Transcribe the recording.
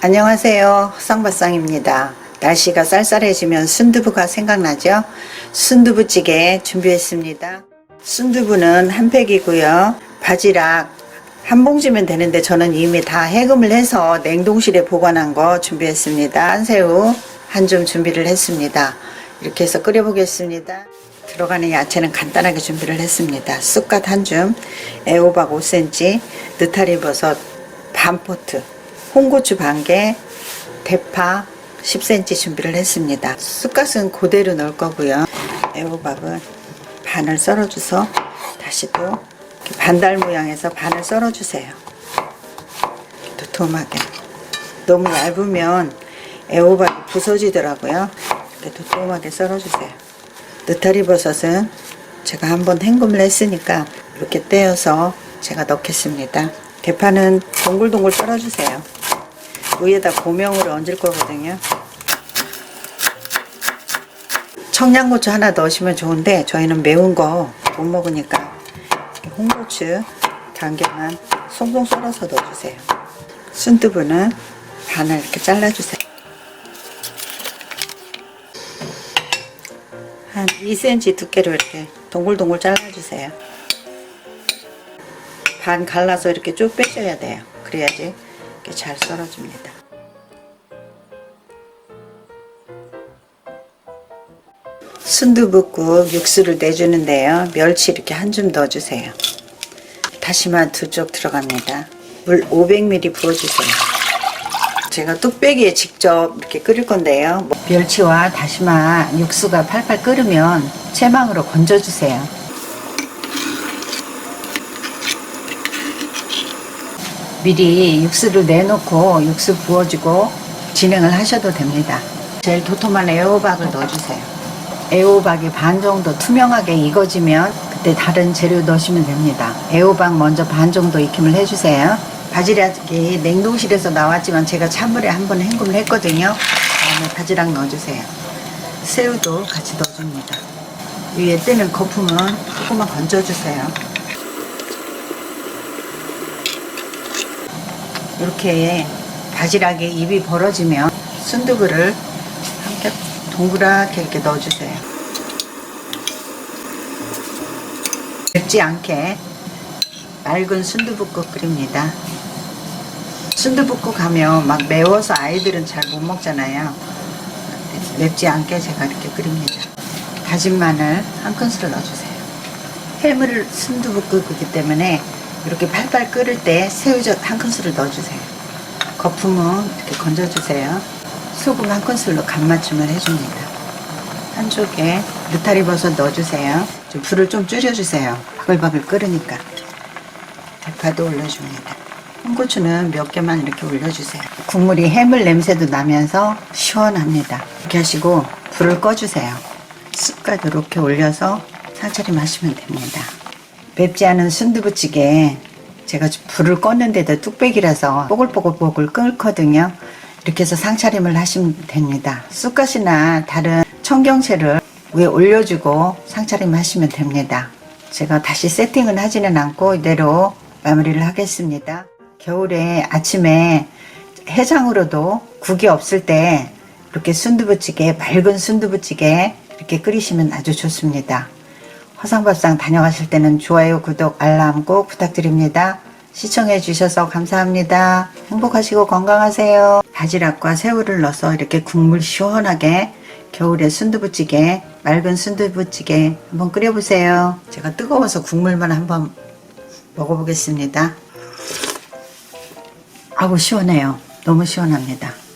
안녕하세요. 쌍바쌍입니다. 날씨가 쌀쌀해지면 순두부가 생각나죠? 순두부찌개 준비했습니다. 순두부는 한 팩이고요. 바지락 한 봉지면 되는데 저는 이미 다 해금을 해서 냉동실에 보관한 거 준비했습니다. 새우 한줌 준비를 했습니다. 이렇게 해서 끓여보겠습니다. 들어가는 야채는 간단하게 준비를 했습니다. 쑥갓 한 줌, 애호박 5cm, 느타리 버섯 반 포트, 홍고추 반 개, 대파 10cm 준비를 했습니다. 쑥갓은 그대로 넣을 거고요. 애호박은 반을 썰어줘서 다시 또 반달 모양에서 반을 썰어주세요. 도톰하게. 너무 얇으면 애호박이 부서지더라고요. 이렇게 도톰하게 썰어주세요. 느타리 버섯은 제가 한번 헹굼을 했으니까 이렇게 떼어서 제가 넣겠습니다. 대파는 동글동글 썰어주세요. 위에다 고명으로 얹을 거거든요. 청양고추 하나 넣으시면 좋은데 저희는 매운 거 못 먹으니까 홍고추 단계만 송송 썰어서 넣어주세요. 순두부는 반을 이렇게 잘라주세요. 한 2cm 두께로 이렇게 동글동글 잘라주세요. 반 갈라서 이렇게 쭉 빼셔야 돼요. 그래야지 이렇게 잘 썰어줍니다. 순두부국 육수를 내주는데요. 멸치 이렇게 한 줌 넣어주세요. 다시마 두 쪽 들어갑니다. 물 500ml 부어주세요. 제가 뚝배기에 직접 이렇게 끓일 건데요. 뭐 멸치와 다시마 육수가 팔팔 끓으면 체망으로 건져주세요. 미리 육수를 내놓고 육수 부어주고 진행을 하셔도 됩니다. 제일 도톰한 애호박을 넣어주세요. 애호박이 반 정도 투명하게 익어지면 그때 다른 재료 넣으시면 됩니다. 애호박 먼저 반 정도 익힘을 해주세요. 바지락이 냉동실에서 나왔지만 제가 찬물에 한번 헹굼을 했거든요. 다음에 바지락 넣어주세요. 새우도 같이 넣어줍니다. 위에 뜨는 거품은 조금만 건져주세요. 이렇게 바지락에 입이 벌어지면 순두부를 함께 동그랗게 이렇게 넣어주세요. 맵지 않게 맑은 순두부국 끓입니다. 순두부국 하면 막 매워서 아이들은 잘 못 먹잖아요. 맵지 않게 제가 이렇게 끓입니다. 다진 마늘 한 큰술을 넣어주세요. 해물 순두부국이기 때문에 이렇게 팔팔 끓을 때 새우젓 한 큰술을 넣어주세요. 거품은 이렇게 건져주세요. 소금 한 큰술로 간 맞춤을 해줍니다. 한쪽에 느타리 버섯 넣어주세요. 좀 불을 좀 줄여주세요. 바글바글 끓으니까. 대파도 올려줍니다. 홍고추는 몇 개만 이렇게 올려주세요. 국물이 해물 냄새도 나면서 시원합니다. 이렇게 하시고 불을 꺼주세요. 쑥갓 이렇게 올려서 상차림 하시면 됩니다. 맵지 않은 순두부찌개 제가 불을 껐는데도 뚝배기라서 뽀글뽀글뽀글 끓거든요. 이렇게 해서 상차림을 하시면 됩니다. 쑥갓이나 다른 청경채를 위에 올려주고 상차림 하시면 됩니다. 제가 다시 세팅은 하지는 않고 이대로 마무리를 하겠습니다. 겨울에 아침에 해장으로도 국이 없을 때 이렇게 순두부찌개, 맑은 순두부찌개 이렇게 끓이시면 아주 좋습니다. 화상밥상 다녀가실 때는 좋아요, 구독, 알람 꼭 부탁드립니다. 시청해 주셔서 감사합니다. 행복하시고 건강하세요. 바지락과 새우를 넣어서 이렇게 국물 시원하게 겨울에 순두부찌개, 맑은 순두부찌개 한번 끓여보세요. 제가 뜨거워서 국물만 한번 먹어보겠습니다. 아우 시원해요. 너무 시원합니다.